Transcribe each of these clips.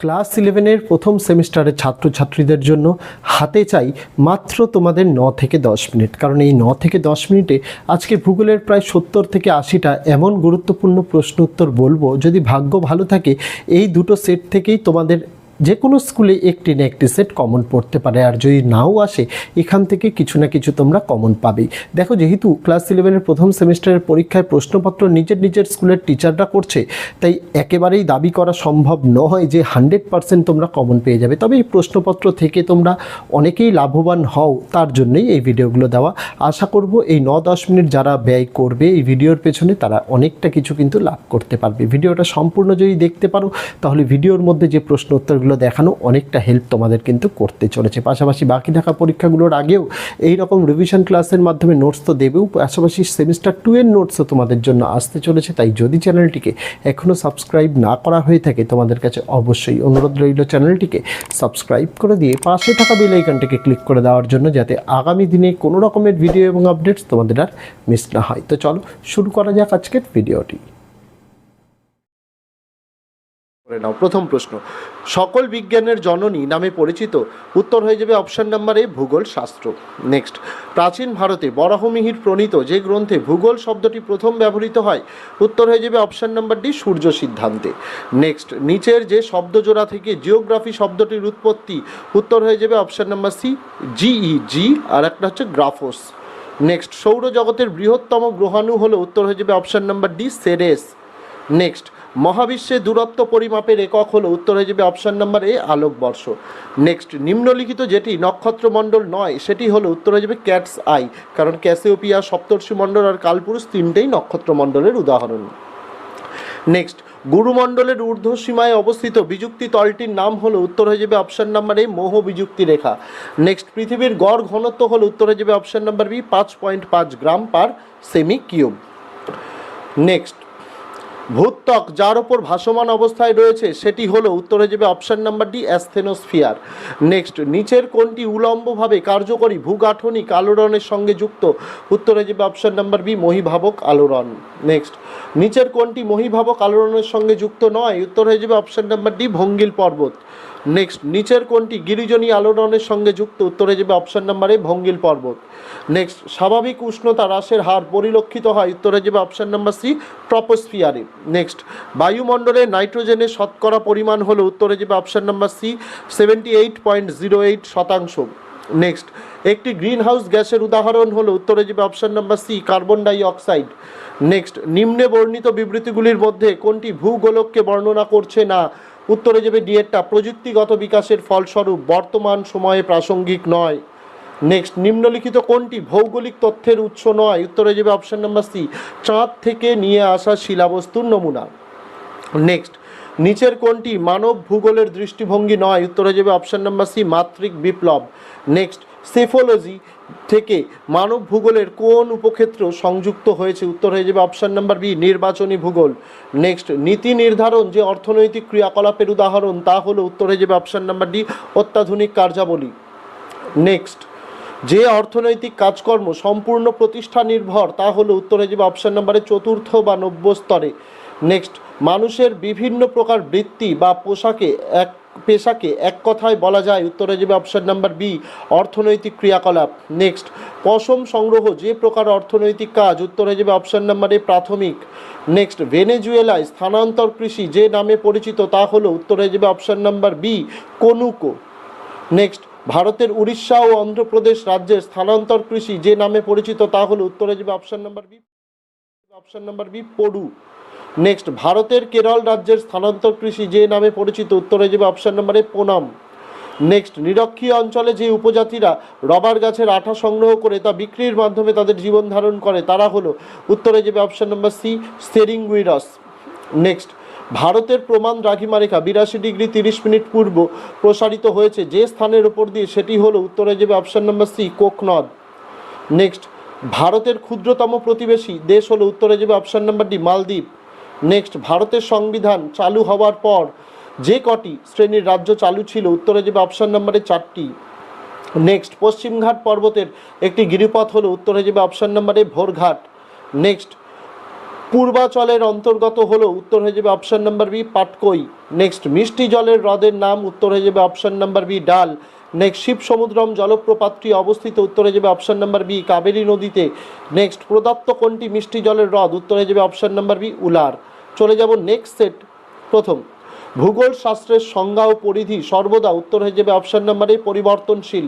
Class ইলেভেনের প্রথম সেমিস্টারের ছাত্রছাত্রীদের জন্য হাতে চাই মাত্র তোমাদের ন থেকে দশ মিনিট। কারণ এই ন থেকে দশ মিনিটে আজকে ভূগোলের প্রায় সত্তর থেকে আশিটা এমন গুরুত্বপূর্ণ প্রশ্ন উত্তর বলব, যদি ভাগ্য ভালো থাকে, এই দুটো সেট থেকেই তোমাদের যে কোনো স্কুলে একটি না একটি সেট কমন পড়তে পারে, আর যদি নাও আসে, এখান থেকে কিছু না কিছু তোমরা কমন পাবেই। দেখো, যেহেতু ক্লাস ইলেভেনের প্রথম সেমিস্টারের পরীক্ষায় প্রশ্নপত্র নিজের নিজের স্কুলের টিচাররা করছে, তাই একেবারেই দাবি করা সম্ভব নয় যে হান্ড্রেড পার্সেন্ট তোমরা কমন পেয়ে যাবে। তবে এই প্রশ্নপত্র থেকে তোমরা অনেকেই লাভবান হও, তার জন্যই এই ভিডিওগুলো দেওয়া। আশা করব এই ন দশ মিনিট যারা ব্যয় করবে এই ভিডিওর পেছনে, তারা অনেকটা কিছু কিন্তু লাভ করতে পারবে। ভিডিওটা সম্পূর্ণ যদি দেখতে পারো, তাহলে ভিডিওর মধ্যে যে প্রশ্ন উত্তরগুলো দেখানো অনেকটা হেল্প তোমাদের কিন্তু করতে চলেছে। পাশাপাশি বাকি থাকা পরীক্ষাগুলোর আগেও এই রকম রিভিশন ক্লাসের মাধ্যমে নোটস তো দেবেও, পাশাপাশি সেমিস্টার টু এর নোটসও তোমাদের জন্য আসতে চলেছে। তাই যদি চ্যানেলটিকে এখনও সাবস্ক্রাইব না করা হয়ে থাকে, তোমাদের কাছে অবশ্যই অনুরোধ রইল চ্যানেলটিকে সাবস্ক্রাইব করে দিয়ে পাশে থাকা বেল আইকনটিকে ক্লিক করে দেওয়ার জন্য, যাতে আগামী দিনে কোনো রকমের ভিডিও এবং আপডেটস তোমাদের আর মিস না হয়। তো চলো, শুরু করা যাক আজকের ভিডিওটি করে নাও, প্রথম প্রশ্ন। সকল বিজ্ঞানের জননী নামে পরিচিত, উত্তর হয়ে যাবে অপশন নাম্বার এ ভূগোল শাস্ত্র। নেক্সট প্রাচীন ভারতে বরাহমিহির প্রণীত যে গ্রন্থে ভূগোল শব্দটি প্রথম ব্যবহৃত হয়, উত্তর হয়ে যাবে অপশন নাম্বার ডি সূর্য সিদ্ধান্তে। নেক্সট নিচের যে শব্দজোড়া থেকে জিওগ্রাফি শব্দটির উৎপত্তি, উত্তর হয়ে যাবে অপশান নাম্বার সি জিই জি আর একটা হচ্ছে গ্রাফোস। নেক্সট সৌরজগতের বৃহত্তম গ্রহাণু হলো, উত্তর হয়ে যাবে option number D Ceres. Next মহাবিশ্বে দূরত্ব পরিমাপের একক হলো উত্তর হয়ে যাবে অপশান নাম্বার এ আলোকবর্ষ নেক্সট নিম্নলিখিত যেটি নক্ষত্রমণ্ডল নয়, সেটি হলো উত্তর হয়ে যাবে ক্যাটস আই কারণ ক্যাসিওপিয়া, সপ্তর্ষি মণ্ডল আর কালপুরুষ তিনটেই নক্ষত্রমণ্ডলের উদাহরণ। নেক্সট গুরুমণ্ডলের ঊর্ধ্ব সীমায় অবস্থিত বিযুক্তি তলটির নাম হলো উত্তর হয়ে যাবে অপশান নাম্বার এ মোহ বিযুক্তি রেখা। নেক্সট পৃথিবীর গড় ঘনত্ব হলো উত্তর হয়ে যাবে অপশান নাম্বার বি পাঁচ পয়েন্ট পাঁচ গ্রাম পার সেমি কিউব নেক্সট ভূত্বক, যার ওপর ভাসমান অবস্থায় রয়েছে, সেটি হলো হয়ে যাবে option number D asthenosphere next নিচের কোনটি উলম্বভাবে কার্যকরী ভূগাঠনিক আলোড়নের সঙ্গে যুক্ত। উত্তরে যাবে অপশান নাম্বার বি মহিভাবক আলোড়ন। নেক্সট নিচের কোনটি মহিভাবক আলোড়নের সঙ্গে যুক্ত নয়। উত্তর হয়ে যাবে অপশান নাম্বার ডি ভঙ্গিল পর্বত। নেক্সট নিচের কোনটি গিরিজনী আলোড়নের সঙ্গে যুক্ত? উত্তরে যাবে অপশন নাম্বারে ভঙ্গিল পর্বত। নেক্সট স্বাভাবিক উষ্ণতা হ্রাসের হার পরিলক্ষিত হয়। উত্তরে যাবে অপশান নাম্বার সি ট্রপোস্ফিয়ারে নেক্সট বায়ুমণ্ডলে নাইট্রোজেনের শতকরা পরিমাণ হলো। উত্তরে যাবে option number C seventy eight point zero eight শতাংশ। নেক্সট একটি গ্রিন হাউস গ্যাসের উদাহরণ হলো। উত্তরে যাবে option number C carbon dioxide next নিম্নে বর্ণিত বিবৃতিগুলির মধ্যে কোনটি ভূগোলককে বর্ণনা করছে না? উত্তরে যাবে ডিএটটা প্রযুক্তিগত বিকাশের ফলস্বরূপ বর্তমান সময়ে প্রাসঙ্গিক নয়। নেক্সট, নিম্নলিখিত কোনটি? ভৌগোলিক তথ্যের উৎস নয়। উত্তরে যাবে অপশন নাম্বার সি, চাঁদ থেকে নিয়ে আসা শিলাবস্তুর নমুনা। নেক্সট, নিচের কোনটি? মানব ভূগোলের দৃষ্টিভঙ্গি নয়। উত্তরে যাবে অপশন নাম্বার সি মাতৃক বিপ্লব। নেক্সট, সেফোলজি থেকে মানব ভূগোলের কোন উপক্ষেত্র সংযুক্ত হয়েছে? উত্তর হয়ে যাবে অপশান নাম্বার বি নির্বাচনী ভূগোল। নেক্সট নীতি নির্ধারণ যে অর্থনৈতিক ক্রিয়াকলাপের উদাহরণ, তা হলো উত্তর হয়ে যাবে অপশান নাম্বার ডি অত্যাধুনিক কার্যাবলী। নেক্সট যে অর্থনৈতিক কাজকর্ম সম্পূর্ণ প্রতিষ্ঠা নির্ভর, তা হলো উত্তরে যাবে অপশান নাম্বারে চতুর্থ বা নব্য স্তরে। নেক্সট মানুষের বিভিন্ন প্রকার বৃত্তি বা পোশাকে এক পেশাকে এক কথায় বলা যায় উত্তরে যাবে অপশন নাম্বার বি অর্থনৈতিক ক্রিয়াকলাপ। নেক্সট পশম সংগ্রহ, যে প্রকার অর্থনৈতিক কাজ, উত্তরে যাবে অপশন নাম্বার এ প্রাথমিক। নেক্সট ভেনেজুয়েলায় স্থানান্তর কৃষি, যে নামে পরিচিত, তা হলো উত্তরে যাবে অপশন নাম্বার বি কনুকো নেক্সট ভারতের উড়িষ্যা ও অন্ধ্রপ্রদেশ রাজ্যের স্থানান্তর কৃষি, যে নামে পরিচিত, তা হলো উত্তরে যাবে option number B option number B পড়ু next ভারতের কেরল রাজ্যের স্থানান্তর কৃষি যে নামে পরিচিত, উত্তরে যাবে অপশন নম্বরে পোনাম। নেক্সট নিরক্ষীয় অঞ্চলে যে উপজাতিরা রবার গাছের আঠা সংগ্রহ করে তা বিক্রির মাধ্যমে তাদের জীবন ধারণ করে, তারা হলো উত্তরে যাবে অপশন নম্বর সি স্টেরিংগুইরাস নেক্সট ভারতের প্রমাণ দ্রাঘিমা রেখা বিরাশি ডিগ্রি তিরিশ মিনিট পূর্ব প্রসারিত হয়েছে, যে স্থানের ওপর দিয়ে সেটি হলো উত্তরে যাবে অপশন নম্বর সি কোকনদ। নেক্সট ভারতের ক্ষুদ্রতম প্রতিবেশী দেশ হলো উত্তরে যাবে অপশন নাম্বার ডি মালদ্বীপ। নেক্সট ভারতের সংবিধান চালু হওয়ার পর যে কটি শ্রেণির রাজ্য চালু ছিল, উত্তরে যাবে অপশন নাম্বারে চারটি। নেক্সট পশ্চিমঘাট পর্বতের একটি গিরিপথ হলো, উত্তরে যাবে অপশন নাম্বারে ভোরঘাট নেক্সট পূর্বাচলের অন্তর্গত হলো, উত্তর হয়ে যাবে option number B Patkai. Next মিষ্টি জলের হ্রদের নাম, উত্তর হয়ে যাবে option number B Dal. Next Shiva Samudram জলপ্রপাতটি অবস্থিত, উত্তরে যাবে অপশন নাম্বার বি কাবেরী নদীতে। নেক্সট প্রদত্ত কোনটি মিষ্টি জলের হ্রদ, উত্তরে যাবে অপশন নাম্বার বি উলার। চলে যাব নেক্সট সেট প্রথম। ভূগোল শাস্ত্রের সংজ্ঞা ও পরিধি সর্বদা উত্তর হয়ে যাবে অপশন নাম্বারে পরিবর্তনশীল।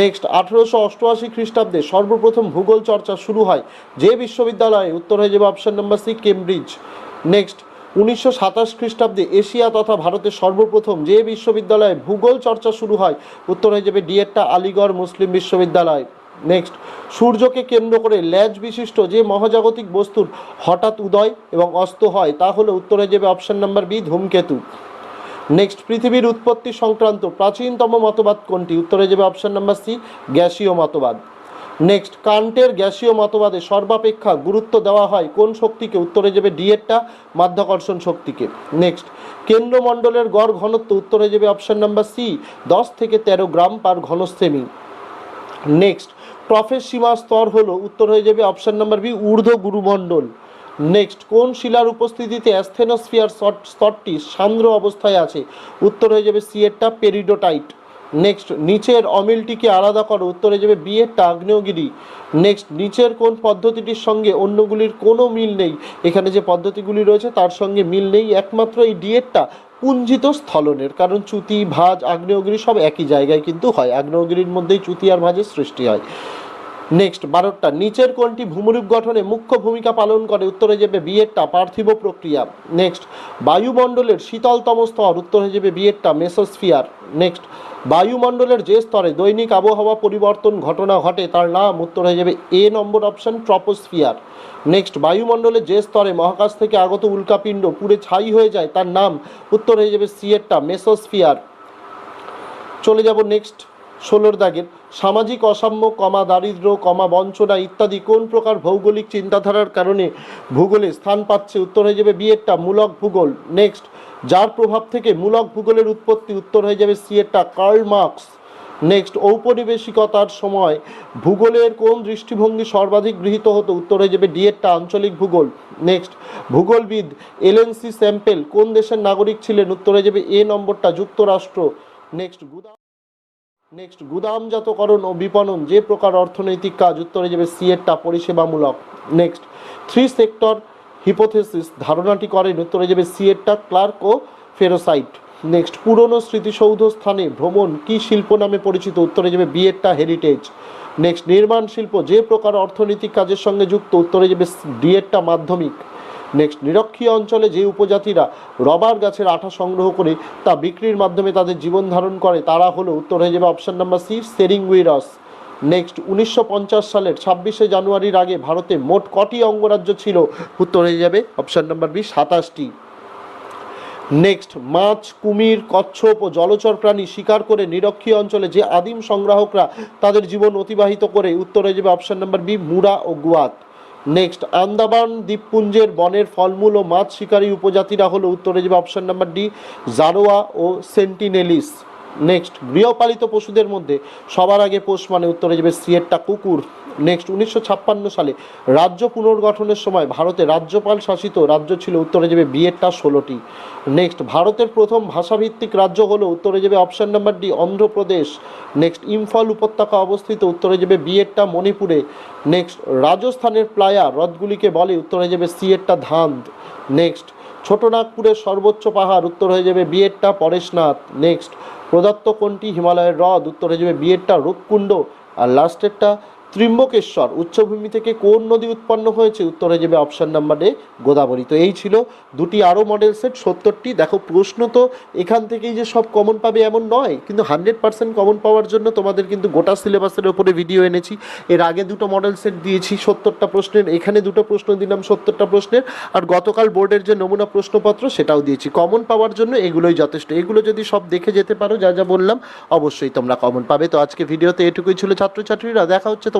নেক্সট আঠেরোশো অষ্টআশি খ্রিস্টাব্দে সর্বপ্রথম ভূগোল চর্চা শুরু হয় যে বিশ্ববিদ্যালয়ে, উত্তর হয়ে যাবে option number C Cambridge next উনিশশো সাতাশ খ্রিস্টাব্দে এশিয়া তথা ভারতের সর্বপ্রথম যে বিশ্ববিদ্যালয়ে ভূগোল চর্চা শুরু হয়, উত্তর হয়ে যাবে ডিএডটা আলিগড় মুসলিম বিশ্ববিদ্যালয়। নেক্সট সূর্যকে কেন্দ্র করে ল্যাজ বিশিষ্ট যে মহাজাগতিক বস্তুর হঠাৎ উদয় এবং অস্ত হয়, তা হলো উত্তরে যাবে অপশন নাম্বার বি, ধূমকেতু। নেক্সট পৃথিবীর উৎপত্তি সংক্রান্ত প্রাচীনতম মতবাদ কোনটি? উত্তরে যাবে অপশান নাম্বার সি, গ্যাসীয় মতবাদ। নেক্সট, কান্টের গ্যাসীয় মতবাদে সর্বাপেক্ষা গুরুত্ব দেওয়া হয় কোন শক্তিকে? উত্তরে যাবে ডিএটটা, মাধ্যাকর্ষণ শক্তিকে। নেক্সট, কেন্দ্রমণ্ডলের গড় ঘনত্ব, উত্তরে যাবে অপশান নাম্বার সি, দশ থেকে তেরো গ্রাম পার ঘনসেমি নেক্সট, প্রফেস সীমা স্তর হলো, উত্তর হয়ে যাবে অপশান নাম্বার বি, ঊর্ধ্ব গুরুমণ্ডল। নেক্সট, কোন শিলার উপস্থিতিতে অ্যাস্থেনোস্ফিয়ার স্তরটি সান্দ্র অবস্থায় আছে? উত্তর হয়ে যাবে সি এরটা পেরিডোটাইট। নেক্সট নিচের অমিলটিকে আলাদা করো, উত্তরে যাবে বিয়েরটা আগ্নেয়গিরি নেক্সট নিচের কোন পদ্ধতিটির সঙ্গে অন্যগুলির কোনো মিল নেই। এখানে যে পদ্ধতিগুলি রয়েছে, তার সঙ্গে মিল নেই, একমাত্র এই ডিয়েরটা পুঞ্জিত স্থলনের। কারণ চুতি, ভাজ, আগ্নেয়গিরি সব একই জায়গায় কিন্তু হয়। আগ্নেয়গিরির মধ্যেই চুতি আর ভাজের সৃষ্টি হয়। নেক্সট বারোটা, নিচের কোনটি ভূমিরূপ গঠনে মুখ্য ভূমিকা পালন করে? উত্তরে যাবে বিয়েরটা, পার্থিব প্রক্রিয়া। নেক্সট বায়ুমণ্ডলের শীতলতম স্তর। উত্তরে যাবে বিয়েরটা, মেসোস্ফিয়ার। নেক্সট বায়ুমণ্ডলের যে স্তরে দৈনিক আবহাওয়া পরিবর্তন ঘটনা ঘটে, তার নাম উত্তর হয়ে যাবে A number option troposphere next বায়ুমণ্ডলের যে স্তরে মহাকাশ থেকে আগত উল্কাপিণ্ড পুড়ে ছাই হয়ে যায়, তার নাম উত্তর হয়ে যাবে সিয়েরটা মেসোস্ফিয়ার। চলে যাব নেক্সট ষোলোর দাগের সামাজিক অসাম্য, কমা দারিদ্র, কমা বঞ্চনা ইত্যাদি কোন প্রকার ভৌগোলিক চিন্তাধারার কারণে ভূগোলে স্থান পাচ্ছে? উত্তর হয়ে যাবে বিয়েরটা, মূলক ভূগোল। নেক্সট যার প্রভাব থেকে মূলক ভূগোলের উৎপত্তি উত্তর হয়ে যাবে সিয়েরটা কার্ল মার্কস। নেক্সট ঔপনিবেশিকতার সময় ভূগোলের কোন দৃষ্টিভঙ্গি সর্বাধিক গৃহীত হতো? উত্তর হয়ে যাবে ডিএটটা আঞ্চলিক ভূগোল। নেক্সট ভূগোলবিদ এলএনসি স্যাম্পেল কোন দেশের নাগরিক ছিলেন? উত্তর হয়ে যাবে এ নম্বরটা, যুক্তরাষ্ট্র। নেক্সট গুদাম নেক্সট গুদামজাতকরণ ও বিপণন, যে প্রকার অর্থনৈতিক কাজ উত্তরে যাবে সিএরটা পরিষেবামূলক। নেক্সট থ্রি সেক্টর হিপোথেসিস ধারণাটি করেন উত্তরে যাবে সিএরটা ক্লার্ক ও ফেরোসাইট। নেক্সট পুরনো স্মৃতিসৌধ স্থানে ভ্রমণ কি শিল্প নামে পরিচিত উত্তরে যাবে বিএরটা হেরিটেজ নেক্সট নির্মাণ শিল্প, যে প্রকার অর্থনৈতিক কাজের সঙ্গে যুক্ত উত্তরে যাবে ডিএরটা মাধ্যমিক। নেক্সট, নিরক্ষীয় অঞ্চলে যে উপজাতিরা রবার গাছের আঠা সংগ্রহ করে তা বিক্রির মাধ্যমে তাদের জীবন ধারণ করে, তারা হলো উত্তর হয়ে যাবে অপশান নাম্বার সি সেরিংউইরস নেক্সট, উনিশশো পঞ্চাশ সালের ছাব্বিশে জানুয়ারির আগে ভারতে মোট কটি অঙ্গরাজ্য ছিল? উত্তর হয়ে যাবে অপশান নাম্বার বি সাতাশটি। নেক্সট, মাছ, কুমির, কচ্ছপ ও জলচর প্রাণী শিকার করে নিরক্ষীয় অঞ্চলে যে আদিম সংগ্রাহকরা তাদের জীবন অতিবাহিত করে, উত্তর হয়ে যাবে অপশান নাম্বার বি মুরা ও গুয়াত। নেক্সট আন্দামান দ্বীপপুঞ্জের বনের ফলমূল ও মাছ শিকারী উপজাতিরা হলো উত্তরে যাবে অপশন নাম্বার ডি জারোয়া ও সেন্টিনেলিস নেক্সট গৃহপালিত পশুদের মধ্যে সবার আগে পোষ মানে উত্তরে যাবে সিয়েরটা কুকুর। নেক্সট উনিশশো ছাপ্পান্ন সালে রাজ্য পুনর্গঠনের সময় ভারতে রাজ্যপাল শাসিত রাজ্য ছিল উত্তরে যাবে বিয়েরটা ষোলোটি। নেক্সট ভারতের প্রথম ভাষাভিত্তিক রাজ্য হলো উত্তরে যাবে option number D Andhra Pradesh. Next Imphal উপত্যকা অবস্থিত উত্তরে যাবে বিয়েরটা মণিপুরে। নেক্সট রাজস্থানের প্লায়া হ্রদগুলিকে বলে উত্তরে যাবে সিয়েরটা ধান্দ। নেক্সট ছোটনাগপুরের সর্বোচ্চ পাহাড়, উত্তর হয়ে যাবে বিয়েরটা পরেশনাথ। নেক্সট প্রদত্ত কোনটি? হিমালয়ের হ্রদ, উত্তর হয়ে যাবে বিয়েরটা রূপকুণ্ড। আর লাস্টেরটা ত্রিম্বকেশ্বর, উচ্চভূমি থেকে কোন নদী উৎপন্ন হয়েছে? উত্তরে যাবে অপশান নাম্বার গোদাবরী। তো এই ছিল দুটি আরও মডেল সেট সত্তরটি। দেখো, প্রশ্ন তো এখান থেকেই যে সব কমন পাবে এমন নয়, কিন্তু হান্ড্রেড পার্সেন্ট কমন পাওয়ার জন্য তোমাদের কিন্তু গোটা সিলেবাসের ওপরে ভিডিও এনেছি। এর আগে দুটো মডেল সেট দিয়েছি, সত্তরটা প্রশ্নের। এখানে দুটো প্রশ্ন দিলাম, সত্তরটা প্রশ্নের। আর গতকাল বোর্ডের যে নমুনা প্রশ্নপত্র, সেটাও দিয়েছি। কমন পাওয়ার জন্য এগুলোই যথেষ্ট। এগুলো যদি সব দেখে যেতে পারো, যা যা বললাম, অবশ্যই তোমরা কমন পাবে। তো আজকে ভিডিওতে এটুকুই ছিল ছাত্রছাত্রীরা। দেখা হচ্ছে